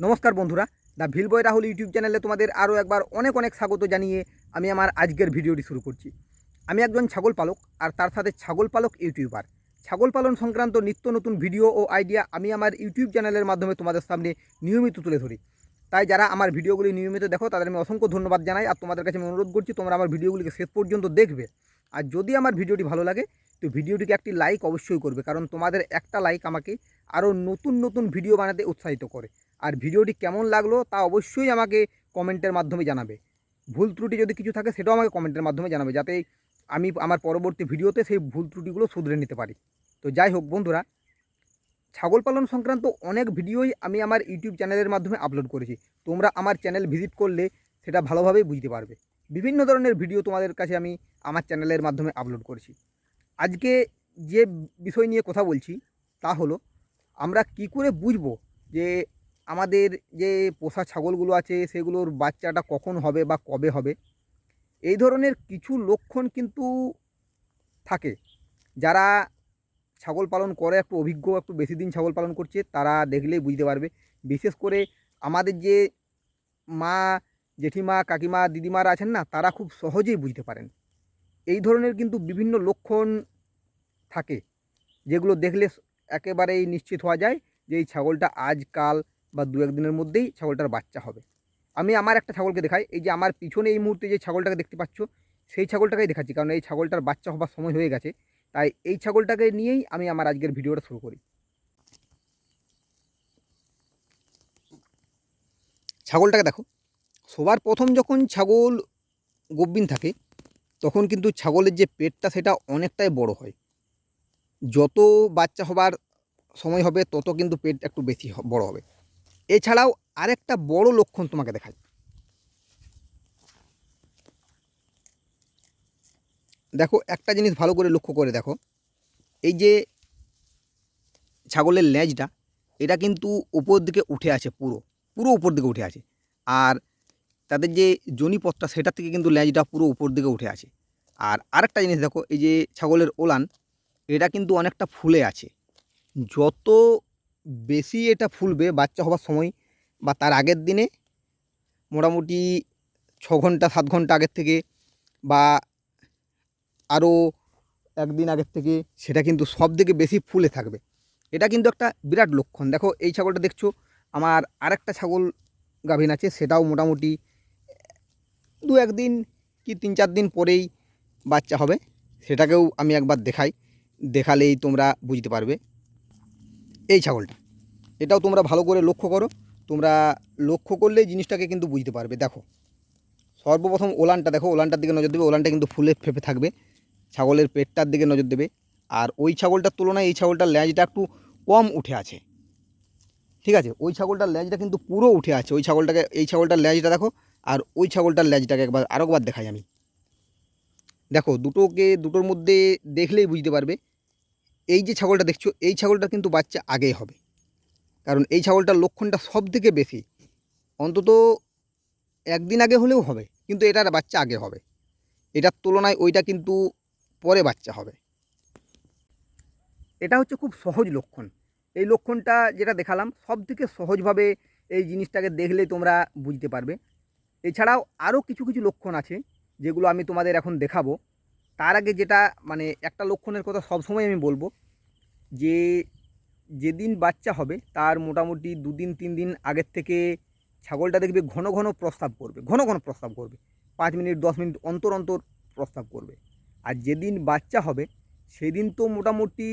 নমস্কার বন্ধুরা the ভিলবয় Rahul YouTube চ্যানেলে তোমাদের আরও একবার অনেক অনেক স্বাগত জানিয়ে আমি আমার আজকের ভিডিওটি শুরু করছি। আমি একজন ছাগল পালক আর তার সাথে ছাগল পালক ইউটিউবার। ছাগল পালন সংক্রান্ত নিত্য নতুন ভিডিও ও আইডিয়া আমি আমার ইউটিউব চ্যানেলের মাধ্যমে তোমাদের সামনে নিয়মিত তুলে ধরি। তাই যারা আমার ভিডিওগুলি নিয়মিত দেখো, তাদের আমি অসংখ্য ধন্যবাদ জানাই আর তোমাদের কাছে আমি অনুরোধ করছি তোমরা আমার ভিডিওগুলিকে শেষ পর্যন্ত দেখবে। আর যদি আমার ভিডিওটি ভালো লাগে তো ভিডিওটিকে একটি লাইক অবশ্যই করবে, কারণ তোমাদের একটা লাইক আমাকে আরও নতুন নতুন ভিডিও বানাতে উৎসাহিত করে। আর ভিডিওটি কেমন লাগল তা অবশ্যই আমাকে কমেন্টের মাধ্যমে জানাবে। ভুল ত্রুটি যদি কিছু থাকে সেটাও আমাকে কমেন্টের মাধ্যমে জানাবে, যাতে আমি আমার পরবর্তী ভিডিওতে সেই ভুল ত্রুটিগুলো শুধরে নিতে পারি। তো যাই হোক বন্ধুরা, ছাগল পালন সংক্রান্ত অনেক ভিডিওই আমি আমার ইউটিউব চ্যানেলের মাধ্যমে আপলোড করেছি। তোমরা আমার চ্যানেল ভিজিট করলে সেটা ভালোভাবেই বুঝতে পারবে। বিভিন্ন ধরনের ভিডিও তোমাদের কাছে আমি আমার চ্যানেলের মাধ্যমে আপলোড করেছি। আজকে যে বিষয় নিয়ে কথা বলছি তা হলো, আমরা কি করে বুঝব যে আমাদের যে পোষা ছাগলগুলো আছে, সেগুলোর বাচ্চাটা কখন হবে বা কবে হবে? এই ধরনের কিছু লক্ষণ কিন্তু থাকে। যারা ছাগল পালন করে, একটু অভিজ্ঞ, একটু বেশি দিন ছাগল পালন করছে, তারা দেখলেই বুঝতে পারবে। বিশেষ করে আমাদের যে মা, জেঠিমা, কাকিমা, দিদিমারা আছেন না, তারা খুব সহজেই বুঝতে পারেন। এই ধরনের কিন্তু বিভিন্ন লক্ষণ থাকে, যেগুলো দেখলে একেবারেই নিশ্চিত হওয়া যায় যে এই ছাগলটা আজকাল বা দু একদিনের মধ্যেই ছাগলটার বাচ্চা হবে। আমি আমার একটা ছাগলকে দেখাই, এই যে আমার পিছনে এই মুহূর্তে যে ছাগলটাকে দেখতে পাচ্ছ, সেই ছাগলটাকেই দেখাচ্ছি, কারণ এই ছাগলটার বাচ্চা হবার সময় হয়ে গেছে, তাই এই ছাগলটাকে নিয়েই আমি আমার আজকের ভিডিওটা শুরু করি। ছাগলটাকে দেখো, সবার প্রথম যখন ছাগল গব্বিন থাকে তখন কিন্তু ছাগলের যে পেটটা সেটা অনেকটাই বড় হয়। যত বাচ্চা হবার সময় হবে, তত কিন্তু পেট একটু বেশি বড় হবে। এছাড়াও আরেকটা বড় লক্ষণ তোমাকে দেখায় দেখো, একটা জিনিস ভালো করে লক্ষ্য করে দেখো। এই যে ছাগলের লেজটা, এটা কিন্তু উপর দিকে উঠে আছে পুরো পুরো উপর দিকে উঠে আছে। আর তাদের যে জনিপথটা সেটা থেকে কিন্তু লেজটা পুরো উপর দিকে উঠে আছে। আর আরেকটা জিনিস দেখো, এই যে ছাগলের ওলান, এটা কিন্তু অনেকটা ফুলে আছে। যত বেশি এটা ফুলবে, বাচ্চা হবার সময় বা তার আগের দিনে মোটামুটি ছ ঘণ্টা, সাত ঘণ্টা আগের থেকে বা আরও একদিন আগের থেকে সেটা কিন্তু সব থেকে বেশি ফুলে থাকবে। এটা কিন্তু একটা বিরাট লক্ষণ। দেখো, এই ছাগলটা দেখছ, আমার আরেকটা ছাগল গাভিন আছে, সেটাও মোটামুটি দু একদিন কি তিন চার দিন পরেই বাচ্চা হবে, সেটাকেও আমি একবার দেখাই। দেখালেই তোমরা বুঝতে পারবে। এই ছাগলটা, এটাও তোমরা ভালো করে লক্ষ্য করো। তোমরা লক্ষ্য করলেই জিনিসটাকে কিন্তু বুঝতে পারবে। দেখো, সর্বপ্রথম ওলানটা দেখো, ওলানটার দিকে নজর দেবে, ওলানটা কিন্তু ফুলে ফেপে থাকবে। ছাগলের পেটটার দিকে নজর দেবে। আর ওই ছাগলটার তুলনায় এই ছাগলটার ল্যাজটা একটু কম উঠে আছে। ঠিক আছে? ওই ছাগলটার ল্যাজটা কিন্তু পুরো উঠে আছে। ওই ছাগলটাকে, এই ছাগলটার ল্যাজটা দেখো আর ওই ছাগলটার ল্যাজটাকে একবার আরও একবার দেখাই আমি। দেখো, দুটোকে, দুটোর মধ্যে দেখলেই বুঝতে পারবে, এই যে ছাগলটা দেখছ, এই ছাগলটা কিন্তু বাচ্চা আগেই হবে। কারণ এই ছাগলটার লক্ষণটা সব থেকে বেশি। অন্তত একদিন আগে হলেও হবে, কিন্তু এটার বাচ্চা আগে হবে। এটার তুলনায় ওইটা কিন্তু পরে বাচ্চা হবে। এটা হচ্ছে খুব সহজ লক্ষণ। এই লক্ষণটা যেটা দেখালাম সব থেকে সহজভাবে এই জিনিসটাকে দেখলেই তোমরা বুঝতে পারবে। এছাড়াও আরও কিছু কিছু লক্ষণ আছে যেগুলো আমি তোমাদের এখন দেখাবো। তার আগে যেটা মানে একটা লক্ষণের কথা সবসময় আমি বলব যে যেদিন বাচ্চা হবে তার মোটামুটি দুদিন তিন দিন আগের থেকে ছাগলটা দেখবে ঘন ঘন প্রস্তাব করবে, ঘন ঘন প্রস্তাব করবে। পাঁচ মিনিট, দশ মিনিট অন্তর অন্তর প্রস্তাব করবে। আর যেদিন বাচ্চা হবে সেদিন তো মোটামুটি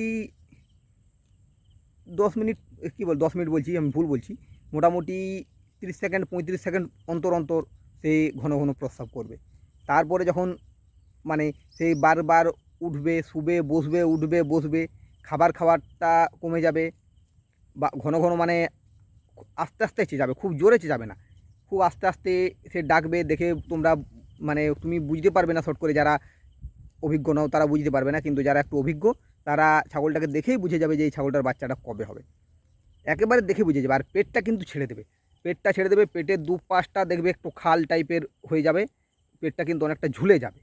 দশ মিনিট, কী বল, দশ মিনিট বলছি, আমি ভুল বলছি। মোটামুটি তিরিশ সেকেন্ড, পঁয়ত্রিশ সেকেন্ড অন্তর অন্তর সে ঘন ঘন প্রস্রাব করবে। তারপরে যখন মানে সেই বারবার উঠবে, শুবে, বসবে, উঠবে, বসবে, খাবার খাবারটা কমে যাবে বা ঘন ঘন মানে আস্তে আস্তে চেয়ে যাবে, খুব জোরে চেয়ে যাবে না। খুব আস্তে আস্তে সে ডাকবে, দেখে তোমরা মানে তুমি বুঝতে পারবে না শর্ট করে যারা অভিজ্ঞ নও, তারা বুঝতে পারবে না। কিন্তু যারা একটু অভিজ্ঞ, তারা ছাগলটাকে দেখেই বুঝে যাবে যে এই ছাগলটার বাচ্চাটা কবে হবে। একেবারে দেখে বুঝে যাবে, আর পেটটা কিন্তু ছেড়ে দেবে। পেটটা ছেড়ে দেবে, পেটের দু পাশটা দেখবে একটু খাল টাইপের হয়ে যাবে, পেটটা কিন্তু অনেকটা ঝুলে যাবে।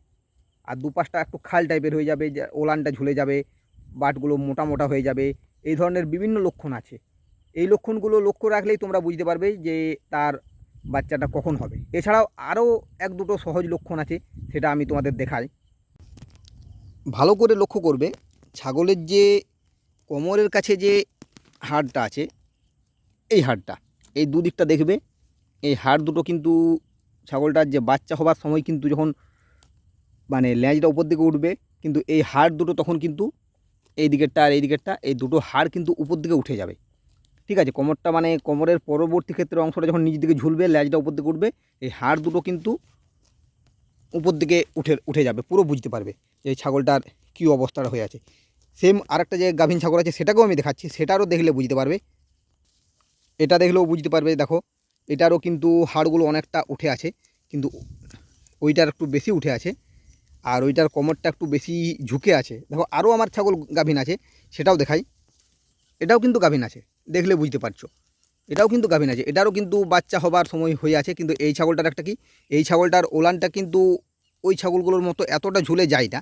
আর দু পাশটা একটু খাল টাইপের হয়ে যাবে ওলানটা ঝুলে যাবে, বাটগুলো মোটা মোটা হয়ে যাবে, এই ধরনের বিভিন্ন লক্ষণ আছে। এই লক্ষণগুলো লক্ষ্য রাখলেই তোমরা বুঝতে পারবে যে তার বাচ্চাটা কখন হবে। এছাড়াও আরও এক দুটো সহজ লক্ষণ আছে, সেটা আমি তোমাদের দেখাই। ভালো করে লক্ষ্য করবে, ছাগলের যে কোমরের কাছে যে হাড়টা আছে, এই হাড়টা। এই দুদিকটা দেখবে। এই হাড় দুটো কিন্তু ছাগলটার যে বাচ্চা হবার সময় কিন্তু যখন মানে ল্যাজটা উপর দিকে উঠবে, কিন্তু এই হাড় দুটো তখন কিন্তু এই দিকেরটা আর এই দিকেরটা, এই দুটো হাড় কিন্তু উপর দিকে উঠে যাবে। ঠিক আছে? কোমরটা মানে কোমরের পরবর্তী ক্ষেত্রে অংশটা যখন নিচ দিকে ঝুলবে, ল্যাজটা উপর দিকে উঠবে, এই হাড় দুটো কিন্তু উপর দিকে উঠে উঠে যাবে। পুরো বুঝতে পারবে যে ছাগলটার কী অবস্থাটা হয়ে আছে। সেম আরেকটা যে গাভীন ছাগল আছে, সেটাকেও আমি দেখাচ্ছি। সেটারও দেখলে বুঝতে পারবে এটা দেখলেও বুঝতে পারবে, দেখো, এটারও কিন্তু হাড়গুলো অনেকটা উঠে আছে, কিন্তু ওইটার একটু বেশি উঠে আছে, আর ওইটার কোমরটা একটু বেশি ঝুঁকে আছে। দেখো, আরও আমার ছাগল গাভিন আছে, সেটাও দেখাই। এটাও কিন্তু গাভীন আছে, দেখলে বুঝতে পারছ। এটাও কিন্তু গাভিন আছে, এটারও কিন্তু বাচ্চা হবার সময় হয়ে আছে, কিন্তু এই ছাগলটার একটা কি, এই ছাগলটার ওলানটা কিন্তু ওই ছাগলগুলোর মতো এতটা ঝুলে যায় না।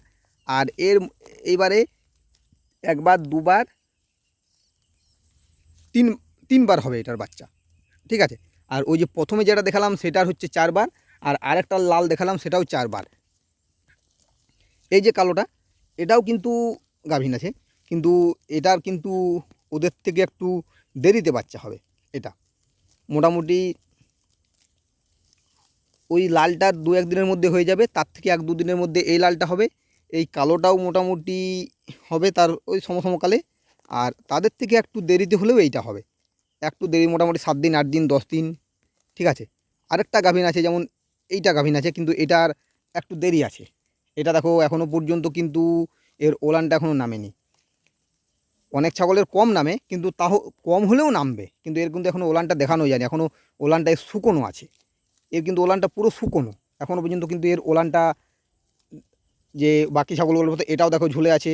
আর এর এইবারে একবার, দুবার, তিন তিনবার হবে এটার বাচ্চা, ঠিক আছে? আর ওই যে প্রথমে যেটা দেখালাম সেটার হচ্ছে চারবার, আর আরেকটা লাল দেখালাম সেটাও চারবার। এই যে কালোটা, এটাও কিন্তু গাভীন আছে কিন্তু এটার কিন্তু ওদের থেকে একটু দেরিতে বাচ্চা হবে এটা। মোটামুটি ওই লালটা দু এক দিনের মধ্যে হয়ে যাবে, তার থেকে এক দু দিনের মধ্যে এই লালটা হবে, এই কালোটাও মোটামুটি হবে তার ওই সমসমকালে, আর তাদের থেকে একটু দেরিতে হলেও এইটা হবে। একটু দেরি মোটামুটি সাত দিন, আট দিন, দশ দিন, ঠিক আছে? আরেকটা গাভিন আছে, যেমন এইটা গাভিন আছে, কিন্তু এটার একটু দেরি আছে। এটা দেখো এখনও পর্যন্ত কিন্তু এর ওলানটা এখনও নামেনি। অনেক ছাগলের কম নামে, কিন্তু তাহ, কম হলেও নামবে, কিন্তু এর কিন্তু এখনও ওলানটা দেখানো যায়নি। এখনও ওলানটায় শুকনো আছে। এর কিন্তু ওলানটা পুরো শুকনো। এখনও পর্যন্ত কিন্তু এর ওলানটা যে বাকি ছাগলগুলোর মতো এটাও দেখো ঝুলে আছে,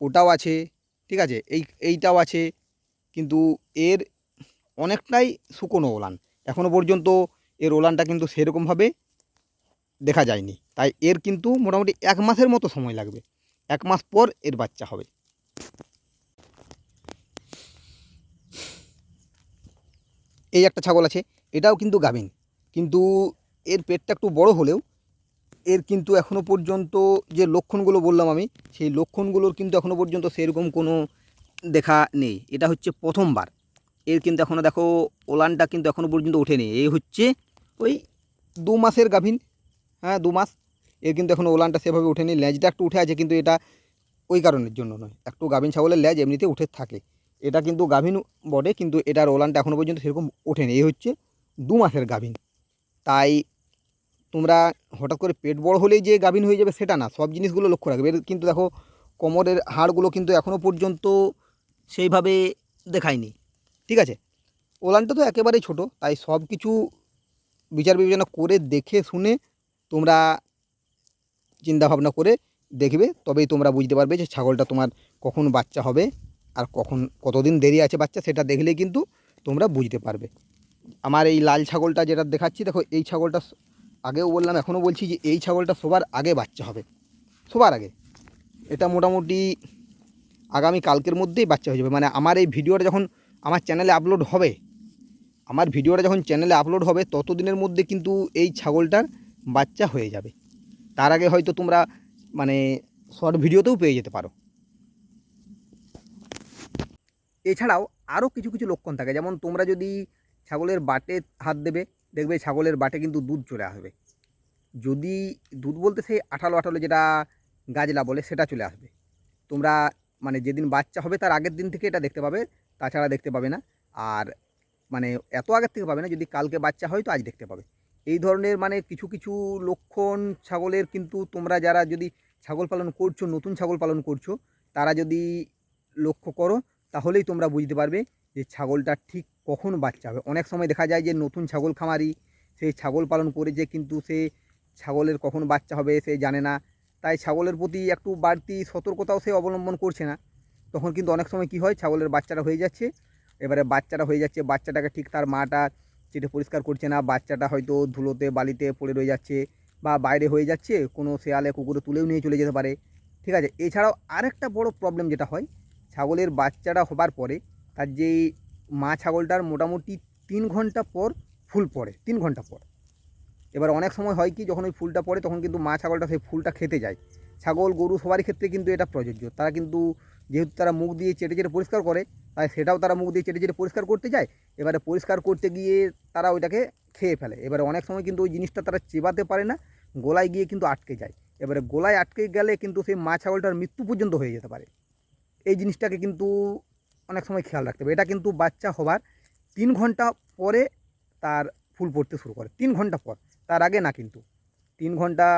ওটাও আছে, ঠিক আছে? এই, এইটাও আছে, কিন্তু এর অনেকটাই শুকনো ওলান। এখনও পর্যন্ত এর ওলানটা কিন্তু সেরকমভাবে দেখা যায়নি। তাই এর কিন্তু মোটামুটি এক মাসের মতো সময় লাগবে। এক মাস পর এর বাচ্চা হবে। এই একটা ছাগল আছে, এটাও কিন্তু গাভিন। কিন্তু এর পেটটা একটু বড় হলেও এর কিন্তু এখনও পর্যন্ত যে লক্ষণগুলো বললাম আমি, সেই লক্ষণগুলোর কিন্তু এখনও পর্যন্ত সেরকম কোনো দেখা নেই। এটা হচ্ছে প্রথমবার। এর কিন্তু এখনও দেখো, ওলানটা কিন্তু এখনও পর্যন্ত ওঠেনি। এই হচ্ছে ওই দু মাসের গাভিন হ্যাঁ দু মাস। এর কিন্তু এখনও ওলানটা সেভাবে ওঠেনি। লেজটা একটু উঠে আছে, কিন্তু এটা ওই কারণের জন্য নয়। একটু গাভিন ছাগলের লেজ এমনিতে উঠে থাকে। এটা কিন্তু গাভিন বটে, কিন্তু এটার ওলানটা এখনও পর্যন্ত সেরকম ওঠেনি। এই হচ্ছে দু মাসের গাভিন। তাই তোমরা হঠাৎ করে পেট বড় হলেই যে গাভিন হয়ে যাবে সেটা না, সব জিনিসগুলো লক্ষ্য রাখবে। এর কিন্তু দেখো, কোমরের হাড়গুলো কিন্তু এখনও পর্যন্ত সেইভাবে দেখায়নি। ঠিক আছে? ওলানটা তো একেবারেই ছোট, তাই সব কিছু বিচার বিবেচনা করে দেখে শুনে তোমরা চিন্তাভাবনা করে দেখবে, তবেই তোমরা বুঝতে পারবে যে ছাগলটা তোমার কখন বাচ্চা হবে আর কখন, কতদিন দেরি আছে বাচ্চা, সেটা দেখলেই কিন্তু তোমরা বুঝতে পারবে। আমার এই লাল ছাগলটা যেটা দেখাচ্ছি, দেখো এই ছাগলটা আগেও বললাম, এখনও বলছি যে এই ছাগলটা সবার আগে বাচ্চা হবে, সবার আগে। এটা মোটামুটি আগামী কালকের মধ্যেই বাচ্চা হয়ে যাবে। মানে আমার এই ভিডিওটা যখন আমার চ্যানেলে আপলোড হবে। আমার ভিডিওটা যখন চ্যানেলে আপলোড হবে, ততদিনের মধ্যে কিন্তু এই ছাগলটার বাচ্চা হয়ে যাবে। তার আগে হয়তো তোমরা মানে শর্ট ভিডিওতেও পেয়ে যেতে পারো। এছাড়াও আরও কিছু কিছু লক্ষণ থাকে। যেমন তোমরা যদি ছাগলের বাটে হাত দেবে, দেখবে ছাগলের বাটে কিন্তু দুধ চলে আসবে। যদি দুধ বলতে সেই আঠালো আঠালো যেটা গাজলা বলে, সেটা চলে আসবে। তোমরা মানে যেদিন বাচ্চা হবে, তার আগের দিন থেকে এটা দেখতে পাবে। তাছাড়া দেখতে পাবে না। আর মানে এত আগের থেকে পাবে না, যদি কালকে বাচ্চা হয় তো আজ দেখতে পাবে। এই ধরনের মানে কিছু কিছু লক্ষণ ছাগলের কিন্তু তোমরা যারা যদি ছাগল পালন করছ, নতুন ছাগল পালন করছ, তারা যদি লক্ষ্য করো, তাহলেই তোমরা বুঝতে পারবে যে ছাগলটা ঠিক কখন বাচ্চা হবে। অনেক সময় দেখা যায় যে নতুন ছাগল খামারি সেই ছাগল পালন করে যে কিন্তু সে ছাগলের কখন বাচ্চা হবে সে জানে না। তাই ছাগলের প্রতি একটু বাড়তি সতর্কতাও সে অবলম্বন করছে না। তখন কিন্তু অনেক সময় কি হয়, ছাগলের বাচ্চাটা হয়ে যাচ্ছে। এবারে বাচ্চাটা হয়ে যাচ্ছে, বাচ্চাটাকে ঠিক তার মাটা চেটে পরিষ্কার করছে না, বাচ্চাটা হয়তো ধুলোতে, বালিতে পড়ে রয়ে যাচ্ছে বা বাইরে হয়ে যাচ্ছে, কোনো শেয়ালে, কুকুরে তুলেও নিয়ে চলে যেতে পারে। ঠিক আছে, এছাড়াও আরেকটা বড় প্রবলেম যেটা হয়, ছাগলের বাচ্চাটা হবার পরে তার যেই মা ছাগলটার মোটামুটি তিন ঘণ্টা পর ফুল পড়ে, তিন ঘণ্টা পর। এবার অনেক সময় হয় কি, যখন ওই ফুলটা পড়ে, তখন কিন্তু মা ছাগলটা সেই ফুলটা খেতে যায়। ছাগল, গরু সবারই ক্ষেত্রে কিন্তু এটা প্রযোজ্য। তারা কিন্তু যেহেতু তারা মুখ দিয়ে চেটে চেটে পরিষ্কার করে, তাই সেটাও তারা মুখ দিয়ে চেটে চেটে পরিষ্কার করতে যায় এবারে পরিষ্কার করতে গিয়ে তারা ওইটাকে খেয়ে ফেলে। এবারে অনেক সময় কিন্তু ওই জিনিসটা তারা চেবাতে পারে না, গোলায় গিয়ে কিন্তু আটকে যায়। এবারে গোলায় আটকে গেলে কিন্তু সেই মা ছাগলটার মৃত্যু পর্যন্ত হয়ে যেতে পারে। এই জিনিসটাকে কিন্তু অনেক সময় খেয়াল রাখতে হবে। এটা কিন্তু বাচ্চা হবার তিন ঘণ্টা পরে তার ফুল পড়তে শুরু করে। তিন ঘণ্টা পর, তার আগে না কিন্তু। তিন ঘণ্টা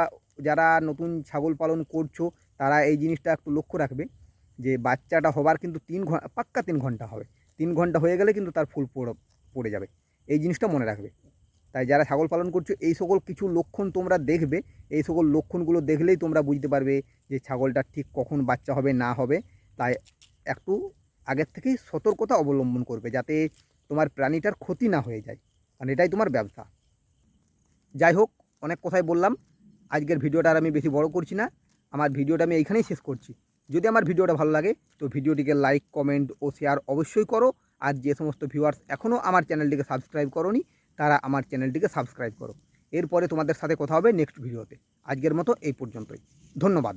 যারা নতুন ছাগল পালন করছ, তারা এই জিনিসটা একটু লক্ষ্য রাখবে। যে বাচ্চাটা হবার কিন্তু তিন ঘণ্টা পাক্কা তিন ঘণ্টা হবে। তিন ঘণ্টা হয়ে গেলে কিন্তু তার ফুল পড়ে যাবে। এই জিনিসটা মনে রাখবে। তাই যারা ছাগল পালন করছ, এই সকল কিছু লক্ষণ তোমরা দেখবে, এই সকল লক্ষণগুলো দেখলেই তোমরা বুঝতে পারবে যে ছাগলটা ঠিক কখন বাচ্চা হবে, না হবে। তাই একটু আগের থেকেই সতর্কতা অবলম্বন করবে, যাতে তোমার প্রাণীটার ক্ষতি না হয়ে যায়। কারণ এটাই তোমার ব্যবসা। যাই হোক, অনেক কথাই বললাম। আজকের ভিডিওটা আর আমি বেশি বড় করছি না। আমার ভিডিওটা আমি এইখানেই শেষ করছি। যদি আমার ভিডিওটা ভালো লাগে, তো ভিডিওটিকে লাইক কমেন্ট ও শেয়ার অবশ্যই করো। আর যে সমস্ত ভিউয়ার্স এখনও আমার চ্যানেলটিকে সাবস্ক্রাইব করনি, তারা আমার চ্যানেলটিকে সাবস্ক্রাইব করো। এরপরে তোমাদের সাথে কথা হবে নেক্সট ভিডিওতে আজকের মতো এই পর্যন্তই। ধন্যবাদ।